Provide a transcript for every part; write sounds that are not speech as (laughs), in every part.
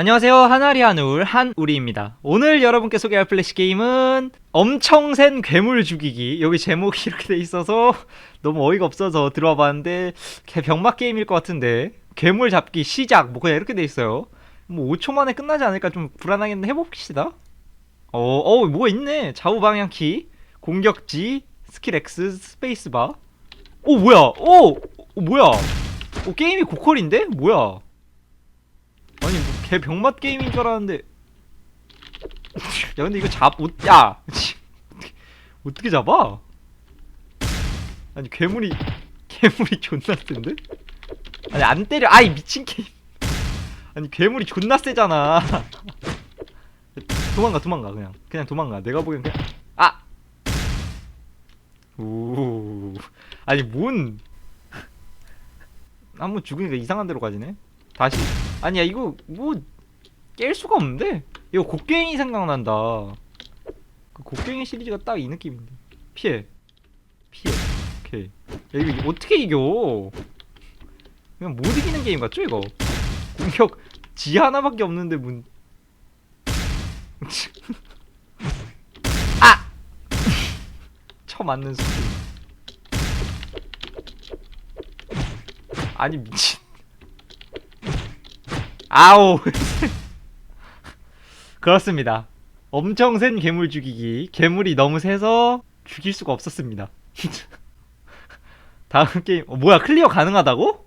안녕하세요. 하나리 한울 한우리입니다. 오늘 여러분께 소개할 플래시 게임은 엄청 센 괴물 죽이기. 여기 제목이 이렇게 돼 있어서 너무 어이가 없어서 들어와 봤는데 개 병맛 게임일 것 같은데 괴물 잡기 시작 뭐 그냥 이렇게 돼 있어요. 뭐 5초 만에 끝나지 않을까 좀 불안하겠는데 해봅시다. 어, 어, 뭐가 있네. 좌우 방향 키, 공격지, 스킬 X, 스페이스바. 오, 뭐야? 오, 오 뭐야? 오, 게임이 고퀄인데? 뭐야? 개 병맛 게임인 줄 알았는데. 야 근데 이거 잡.. 못.. 야! (laughs) 어떻게 잡아? 아니 괴물이 괴물이 존나 센데? 아니 안 때려. 아이 미친 게임 아니 괴물이 존나 세잖아. (laughs) 도망가 도망가 그냥. 그냥 도망가. 내가 보기엔 그냥. 아! 오. 아니 뭔? 한번 죽으니까 이상한 데로 가지네 다시. 아니야 이거 뭐 깰 수가 없는데? 이거 곡괭이 생각난다. 그 곡괭이 시리즈가 딱 이 느낌인데. 피해. 피해. 오케이. 야 이거 어떻게 이겨? 그냥 못 이기는 게임 같죠 이거? 공격 지 하나밖에 없는데 문 (laughs) 아! (laughs) 쳐 맞는 수준 아니 미친 아우 (laughs) 그렇습니다. 엄청 센 괴물 죽이기. 괴물이 너무 세서 죽일 수가 없었습니다. (laughs) 다음 게임. 어, 뭐야 클리어 가능하다고?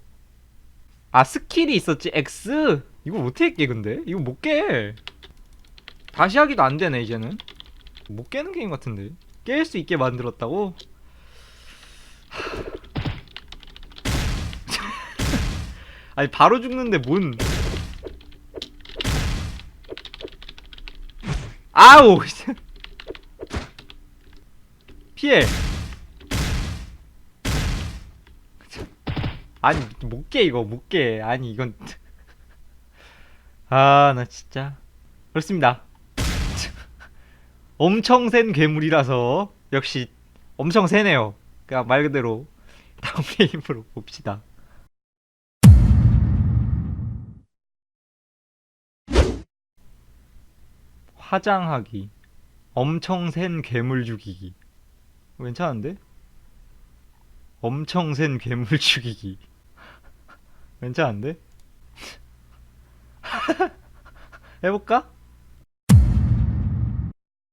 아 스킬이 있었지 X? 이거 어떻게 깨 근데? 이거 못깨. 다시 하기도 안 되네 이제는. 못 깨는 게임 같은데. 깰 수 있게 만들었다고? (laughs) 아니 바로 죽는데 뭔 아우 피해. 아니 못 깨 이거 못 깨. 아니 이건. 아 나 진짜. 그렇습니다. 엄청 센 괴물이라서 역시 엄청 세네요. 그냥 말 그대로 다음 (laughs) 게임으로 봅시다 화장하기 엄청 센 괴물 죽이기 괜찮은데? 엄청 센 괴물 (laughs) 죽이기 괜찮은데? (laughs) 해볼까?